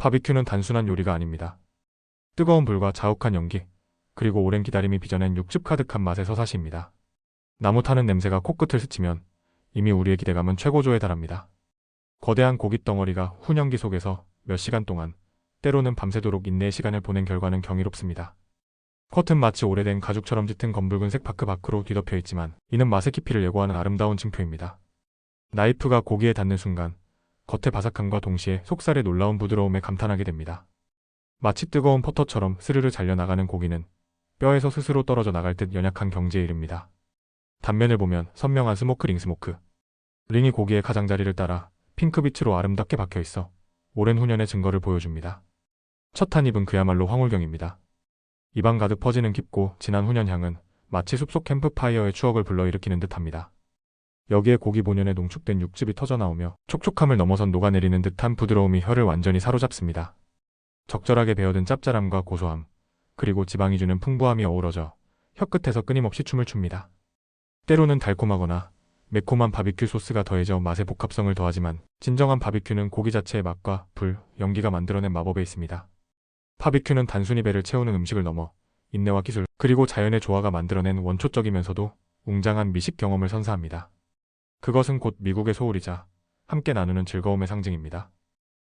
바비큐는 단순한 요리가 아닙니다. 뜨거운 불과 자욱한 연기, 그리고 오랜 기다림이 빚어낸 육즙 가득한 맛의 서사시입니다. 나무 타는 냄새가 코끝을 스치면 이미 우리의 기대감은 최고조에 달합니다. 거대한 고기 덩어리가 훈연기 속에서 몇 시간 동안 때로는 밤새도록 인내의 시간을 보낸 결과는 경이롭습니다. 겉은 마치 오래된 가죽처럼 짙은 검붉은색 바크 밖으로 뒤덮여 있지만 이는 맛의 깊이를 예고하는 아름다운 징표입니다. 나이프가 고기에 닿는 순간 겉의 바삭함과 동시에 속살의 놀라운 부드러움에 감탄하게 됩니다. 마치 뜨거운 퍼터처럼 스르르 잘려나가는 고기는 뼈에서 스스로 떨어져 나갈 듯 연약한 경지에 이릅니다. 단면을 보면 선명한 스모크 링 스모크. 링이 고기의 가장자리를 따라 핑크빛으로 아름답게 박혀 있어 오랜 훈연의 증거를 보여줍니다. 첫 한 입은 그야말로 황홀경입니다. 입안 가득 퍼지는 깊고 진한 훈연향은 마치 숲속 캠프파이어의 추억을 불러일으키는 듯합니다. 여기에 고기 본연의 농축된 육즙이 터져나오며 촉촉함을 넘어선 녹아내리는 듯한 부드러움이 혀를 완전히 사로잡습니다. 적절하게 배어든 짭짤함과 고소함, 그리고 지방이 주는 풍부함이 어우러져 혀끝에서 끊임없이 춤을 춥니다. 때로는 달콤하거나 매콤한 바비큐 소스가 더해져 맛의 복합성을 더하지만 진정한 바비큐는 고기 자체의 맛과 불, 연기가 만들어낸 마법에 있습니다. 바비큐는 단순히 배를 채우는 음식을 넘어 인내와 기술, 그리고 자연의 조화가 만들어낸 원초적이면서도 웅장한 미식 경험을 선사합니다. 그것은 곧 미국의 소울이자 함께 나누는 즐거움의 상징입니다.